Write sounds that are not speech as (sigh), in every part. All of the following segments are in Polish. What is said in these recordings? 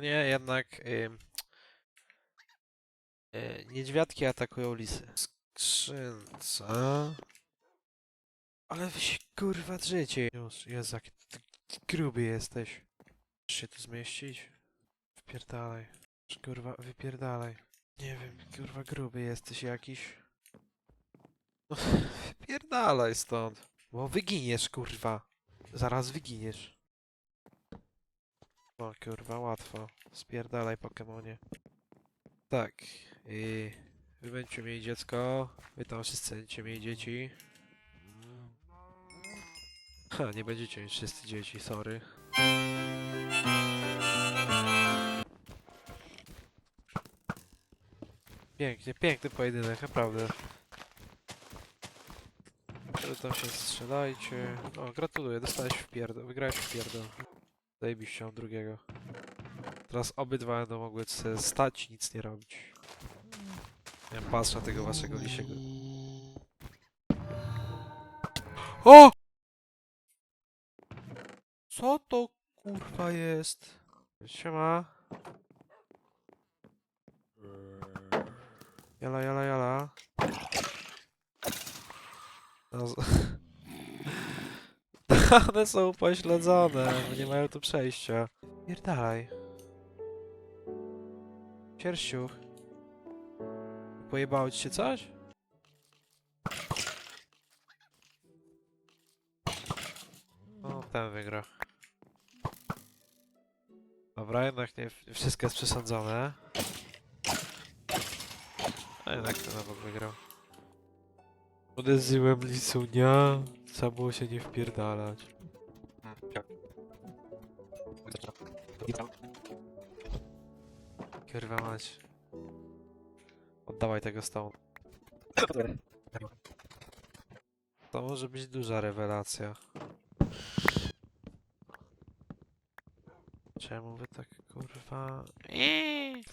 Nie, jednak ym, y, niedźwiadki atakują lisy. Skrzynca. Ale wy się kurwa drzecie. Już, Jezu, jak ty gruby jesteś. Chcesz się tu zmieścić? Wpierdalaj. Kurwa, wypierdalaj. Nie wiem, kurwa gruby jesteś jakiś. No, (laughs) wypierdalaj stąd. Bo wyginiesz, kurwa. Zaraz wyginiesz. O kurwa, łatwo. Spierdalaj Pokemonie. Tak. I wy będziecie mieli dziecko. Wy tam wszyscy będziecie mieli dzieci. Ha, nie będziecie mieć wszyscy dzieci, sorry. Pięknie, piękny pojedynek, naprawdę. Wy tam się strzelajcie. O, gratuluję, dostałeś w pierdol, wygrałeś w pierdol. Zajebiście mam drugiego. Teraz obydwa będą mogły sobie stać i nic nie robić. Ja patrzę na tego waszego lisiego. O! Co to kurwa jest? Siema. Jala, jala, jala. No, z- (laughs) One są pośledzone, bo nie mają tu przejścia. Pierdalaj. Sierściuch. Pojebało ci się coś? No, ten wygra. Dobra, jednak nie nie wszystko jest przesądzone. A jednak ten obok wygrał. Uderzyłem lisunia. Trzeba było się nie wpierdalać. Kurwa mać. Oddawaj tego stołu. To może być duża rewelacja. Czemu wy tak kurwa... Eee!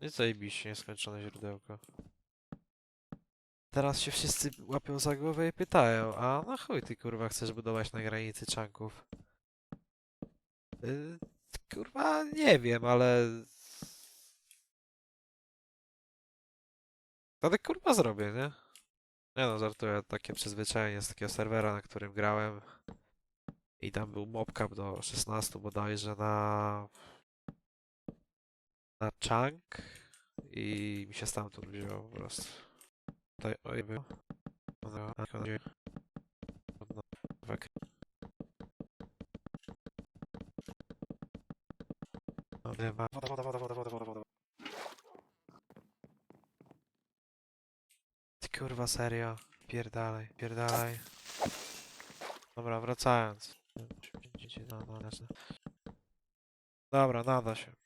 No I zajebiście nieskończone źródełko. Teraz się wszyscy łapią za głowę i pytają, a na chuj ty kurwa chcesz budować na granicy czanków? Y, kurwa nie wiem, ale... Ale kurwa zrobię, nie? Nie no, żartuję, takie przyzwyczajenie z takiego serwera, na którym grałem. I tam był mobcap do 16 bodajże na... Na chunk. I mi się stamtąd wzięło po prostu. Tutaj, oj, był. Dobra, tak, on gdzie- no, wek. No, nie ma. Woda, woda, woda, woda, woda, woda, woda. Kurwa, serio. Pierdalaj, pierdalaj. Dobra, wracając. Dobra, nada się.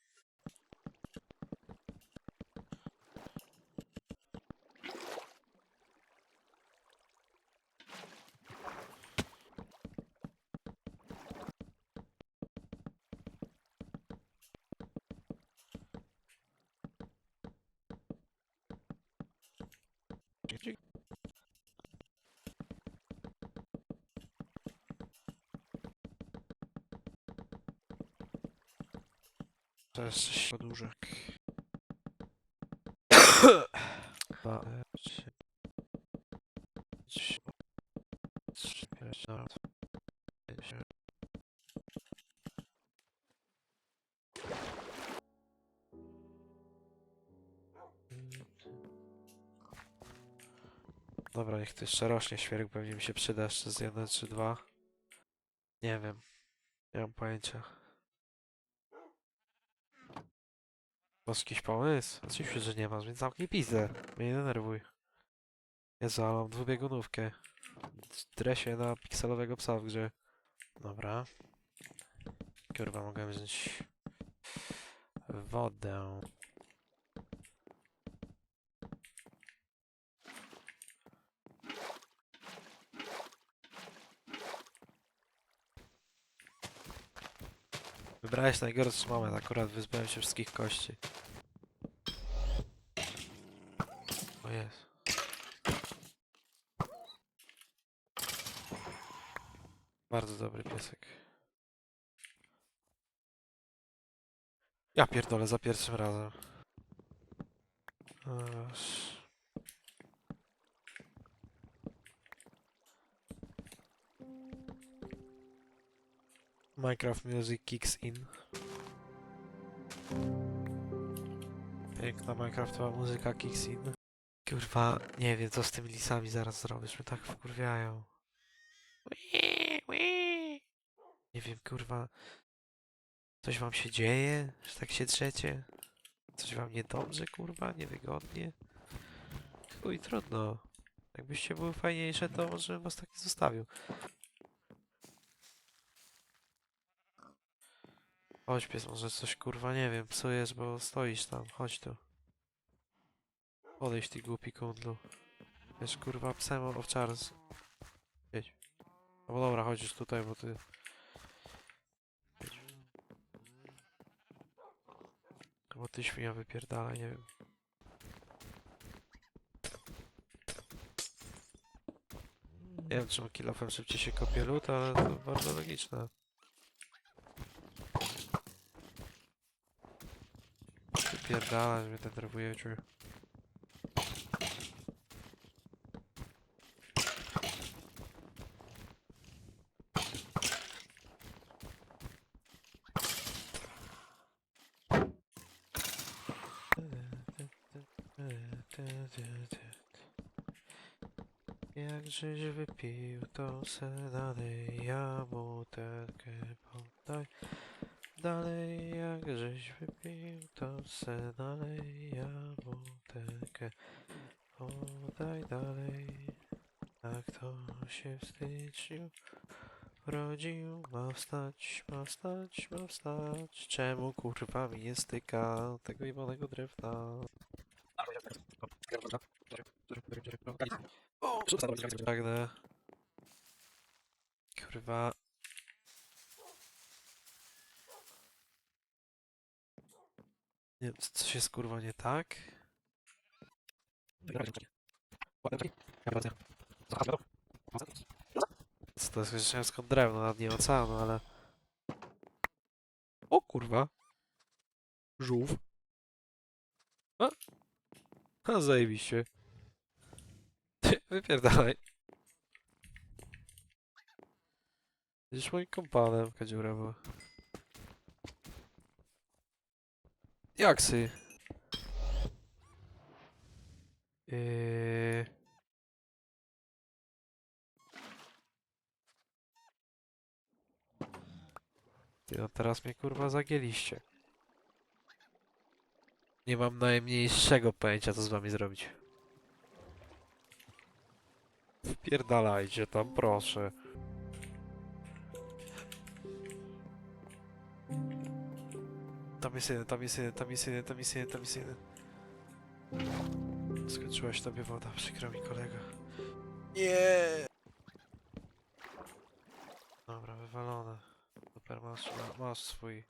To jest coś podłużek. Dwa, trzy, trzy, trzy, e. Dobra, niech to jeszcze rośnie świerk, pewnie mi się przyda jeszcze z jeden czy dwa. Nie wiem. Nie mam pojęcia. Masz jakiś pomysł? Oczywiście, że nie masz, więc zamknij pizdę. Mnie nie denerwuj. Jezu, ale dwubiegunówkę. Drę się na pikselowego psa w grze. Dobra. Kurwa, mogę wziąć wodę. Wybrałeś najgorszy moment, akurat wyzbyłem się wszystkich kości. O jest. Bardzo dobry piesek. Ja pierdolę za pierwszym razem. Aż. Minecraft Music kicks in. Piękna Minecraftowa muzyka kicks in. Kurwa, nie wiem co z tymi lisami zaraz zrobisz, mnie tak wkurwiają. Nie wiem, kurwa. Coś wam się dzieje, że tak się drzecie? Coś wam niedobrze, kurwa? Niewygodnie? Chuj, trudno. Jakbyście były fajniejsze, to może bym was tak nie zostawił. Chodź pies, może coś kurwa, nie wiem, psujesz, bo stoisz tam, chodź tu. Odejdź ty głupi kundlu. Wiesz, kurwa, psem owczars. Jedź. No bo dobra, chodzisz tutaj, bo ty... Jedź. Bo ty świnia wypierdala, nie wiem. Nie wiem, czemu kilofem szybciej się kopie lód, ale to bardzo logiczne. Wypierdala, że mnie denerwujecie. Jakżeś wypił, to se dalej ja butelkę podaj. Dalej, jakżeś wypił, to se dalej ja butelkę podaj dalej. Jak to się w styczniu ma wstać, ma wstać, ma wstać. Czemu kurwa mi nie styka tego jebanego drewna? Pragnę. Kurwa. Nie, c- coś jest kurwa nie tak? Co to jest? Słyszałem skąd drewno na dnie oceanu, ale... O kurwa. Żółw. A? A zajebiście. Wypierdalaj. Jesteś moim kompanem, kadziura, bo... Jaksy. Yy... Ty, no teraz mnie kurwa zagięliście. Nie mam najmniejszego pojęcia, co z wami zrobić. Wpierdalajcie tam, proszę. Tam jest jeden, tam jest jeden, tam jest jeden, tam jest jeden, tam jest jeden. Skończyłaś tobie woda, przykro mi kolega. Nie. Dobra, wywalone. Super, masz, ma- masz swój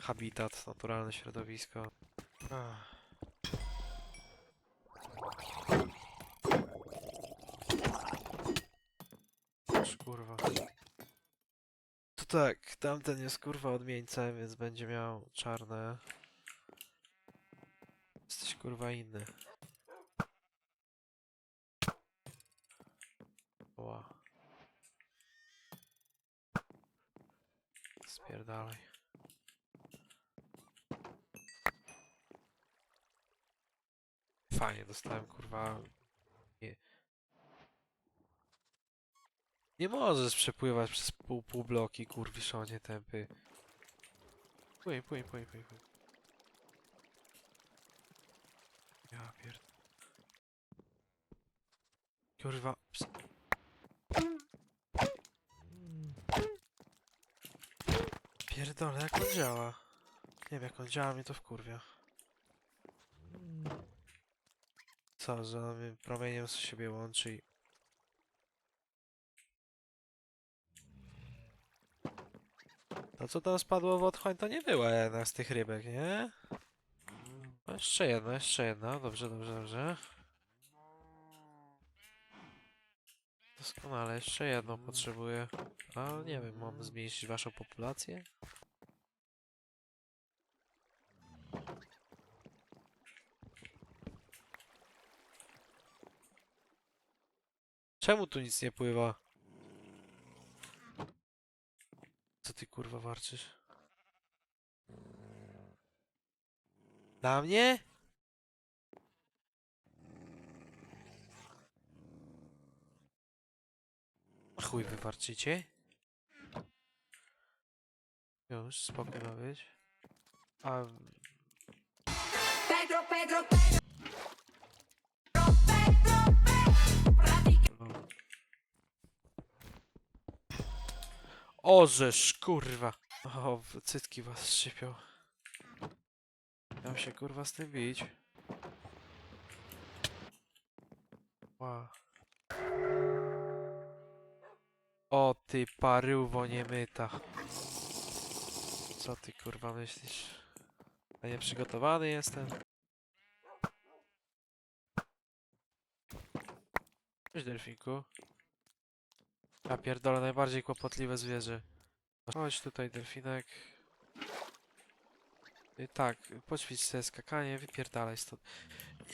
habitat, naturalne środowisko. Ach. Aż kurwa. To tak, tamten jest kurwa odmieńcem, więc będzie miał czarne. Jesteś kurwa inny. Ła. Spierdalaj. Fajnie, dostałem kurwa. Nie. Nie możesz przepływać przez pół, pół bloki, kurwiszonie tępy. Płyń, płyń, płyń, płyń, płyń. Ja pierd... Kurwa. ps- Pierdolę, jak on działa? Nie wiem, jak on działa, mnie to wkurwia. Co, że on promieniem z siebie łączy i... To co tam spadło w otchłań, to nie była jedna z tych rybek, nie? No jeszcze jedna, jeszcze jedna. Dobrze, dobrze, dobrze. Doskonale, jeszcze jedną potrzebuję. Ale nie wiem, mam zmniejszyć waszą populację? Czemu tu nic nie pływa? Kurwa warczysz? Na mnie? Chuj wy warczycie? Już, spokój ma być. A... Pedro, Pedro, no. Ożesz, kurwa! O, cytki was szczypią. Miał się kurwa z tym bić. Ła. O ty paryłwo niemyta. Co ty kurwa myślisz? A nie przygotowany jestem? Cześć delfinku. Ja pierdolę najbardziej kłopotliwe zwierzę. Chodź tutaj delfinek. Y, tak, poćwicz sobie skakanie, wypierdalaj stąd.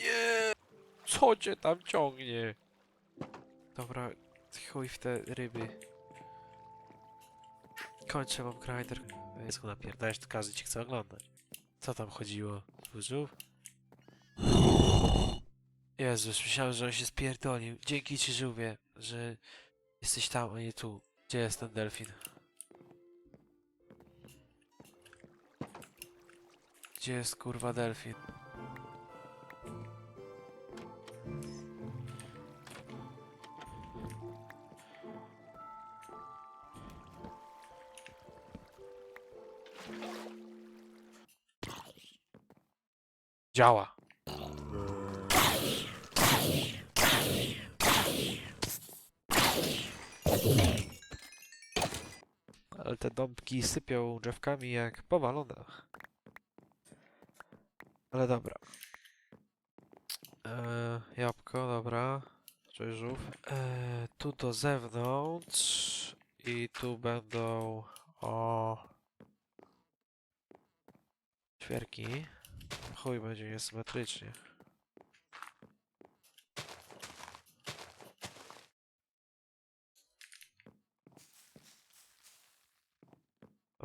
Nie! Co cię tam ciągnie? Dobra, chuj w te ryby. Kończę mam grinder. Jest napierdałeś, to każdy ci chce oglądać. Co tam chodziło? Tchórzów? Jezus, myślałem, że on się spierdolił. Dzięki ci żółwie, że jesteś tam, a nie tu. Gdzie jest ten delfin? Gdzie jest kurwa delfin? Działa. Te dąbki sypią drzewkami jak powalone. Ale dobra. Eee, jabłko, dobra. Cześć żółw. Eee, tu do zewnątrz. I tu będą... O... Ćwierki. Chuj, będzie niesymetrycznie.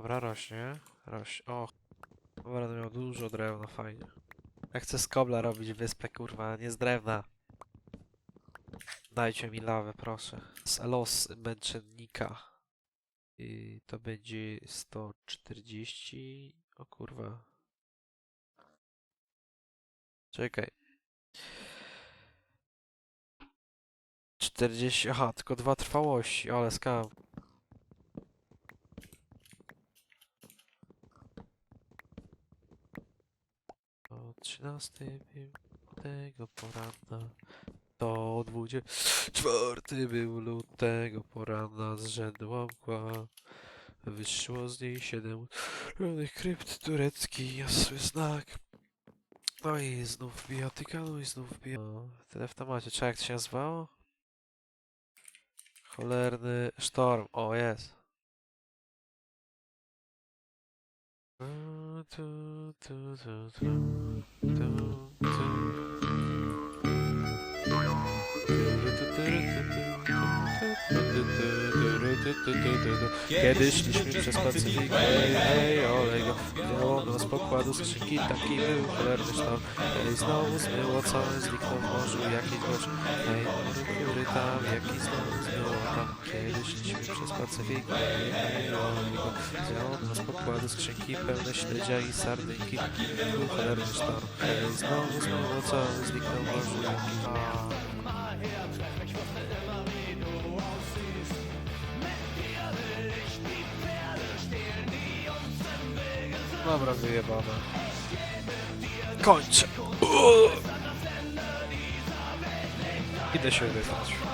Dobra, rośnie. Rośnie. O, Dobra, będę miał dużo drewna, fajnie. Ja chcę z kobla robić wyspę, kurwa, nie z drewna. Dajcie mi lawę, proszę. Z los męczennika. I to będzie 140... O kurwa. Czekaj. 40... Aha, tylko dwa trwałości, ale skam. O 13 tego poranna do 24 był lutego poranna zrzędła mgła. Wyszło z niej siedem różnych krypt turecki, jasny znak. No i znów bijatyka, no i znów bija... O, tyle w temacie. Czy jak to się nazywało? Cholerny sztorm. O, jest. Tu, tu, tu, tu, tu, Kiedyś szliśmy przez Pacyfik, ej, ej, olej go Wzięło nas pokładu skrzynki, taki był cholerny sztorm. Ej, znowu zmyło całe, zniknął w morzu jakiś gość Ej, który tam, jaki znowu zmyło tam. Kiedyś szliśmy przez Pacyfik, ej, ej, olej go Wzięło nas pokładu skrzynki, pełne śledzia i sardynki. Był cholerny sztorm. Ej, znowu zmyło całe, zniknął w morzu jakiś Dobra, wyjebane. Kończę. Idę się wyspać.